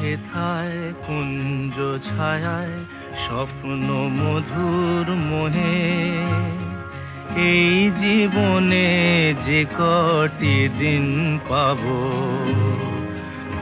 হেথায় কুঞ্জ ছায়ায় স্বপ্ন মধুর মোহে। এই জীবনে যে কটি দিন পাব,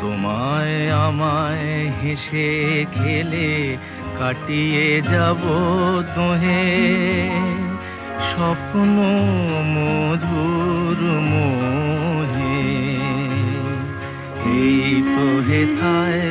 তোমায় আমায় হেসে খেলে কাটিয়ে যাব তোহে। স্বপ্ন মধুর মোহে, এই তো হেথায়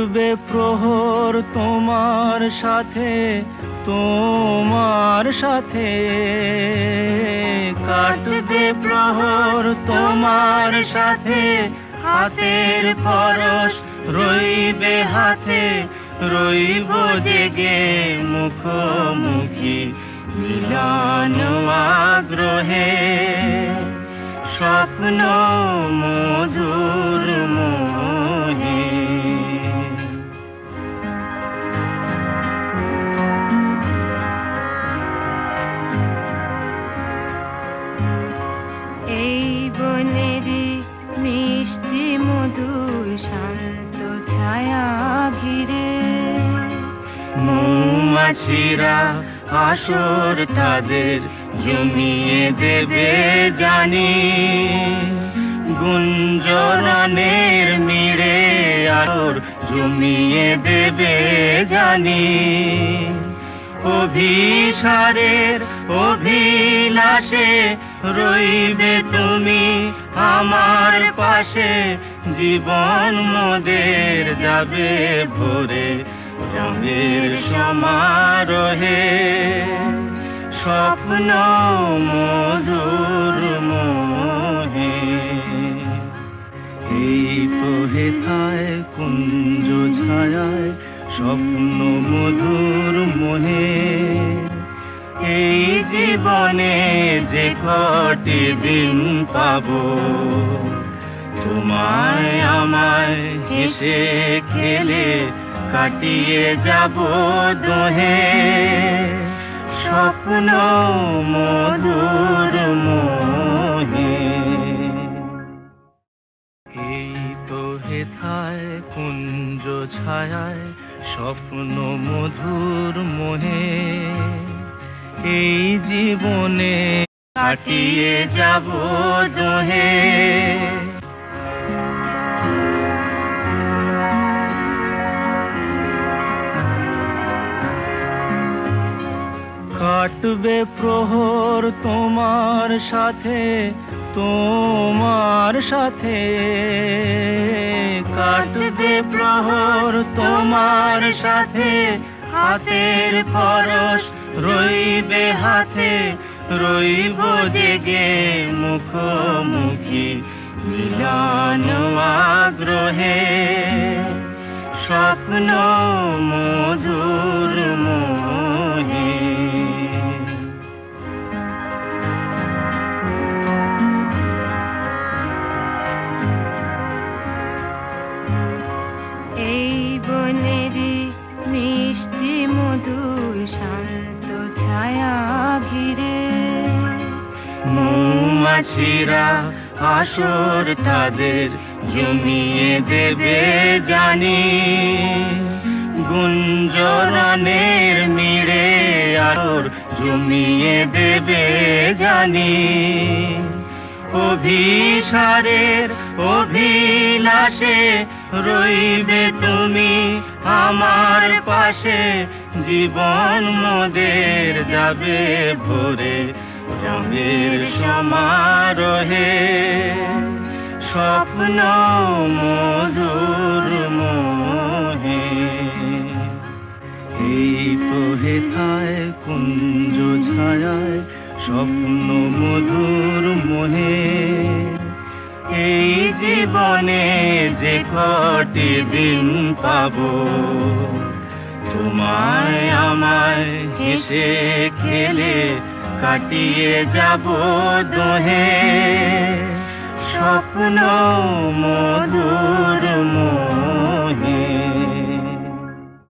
কাটবে প্রহর তোমার সাথে তোমার সাথে। কাটবে প্রহর তোমার সাথে, হাতের পরশ রইবে হাতে। রইব জেগে মুখোমুখি মিলন আগ্রহে। স্বপ্ন মধুর মোহে মধুর শান্ত ছায়া ঘিরে। মৌমাছিরা আসর তাদের জমিয়ে দেবে জানি। গুঞ্জরনের মিড়ে আর জমিয়ে দেবে জানি। অভিসারের অভিলাষে রইবে তুমি আমার পাশে। জীবন মোদের যাবে ভোরে রঙের সমারোহে। স্বপ্ন মধুর মোহে। এই তো হেথায় কুঞ্জ ছায়ায় স্বপ্ন মধুর মোহে। এই জীবনে যে কটি দিন পাবো তোমায় আমায় হেসে খেলে কাটিয়ে যাব দোহে। স্বপ্ন মধুর মোহে। এই তো হেথায় কুঞ্জ ছায়ায় স্বপ্ন মধুর মোহে। এই জীবনে কাটিয়ে যাব দোহে। কাটবে প্রহর তোমার সাথে তোমার সাথে। কাটবে প্রহর তোমার সাথে, হাতের পরশ রইবে হাতে। রইব জেগে মুখোমুখি মিলন আগ্রহে। স্বপ্ন মধুর ঘিরে। মৌমাছিরা আসর তাদের জমিয়ে দেবে জানি। গুঞ্জরনের মিড়ে আর জমিয়ে দেবে জানি। অভিসারের অভিলাষে রইবে তুমি আমার পাশে। জীবন মোদের যাবে ভোরে রঙের সমারোহে। স্বপ্ন মধুর মোহে। এই তো হেথায় কুঞ্জ ছায়ায় স্বপ্ন মধুর মোহে। এই জীবনে যে কটি দিন পাবো তোমায় আমায় হেসে খেলে কাটিয়ে যাব দোহে। স্বপ্ন মধুর মোহে।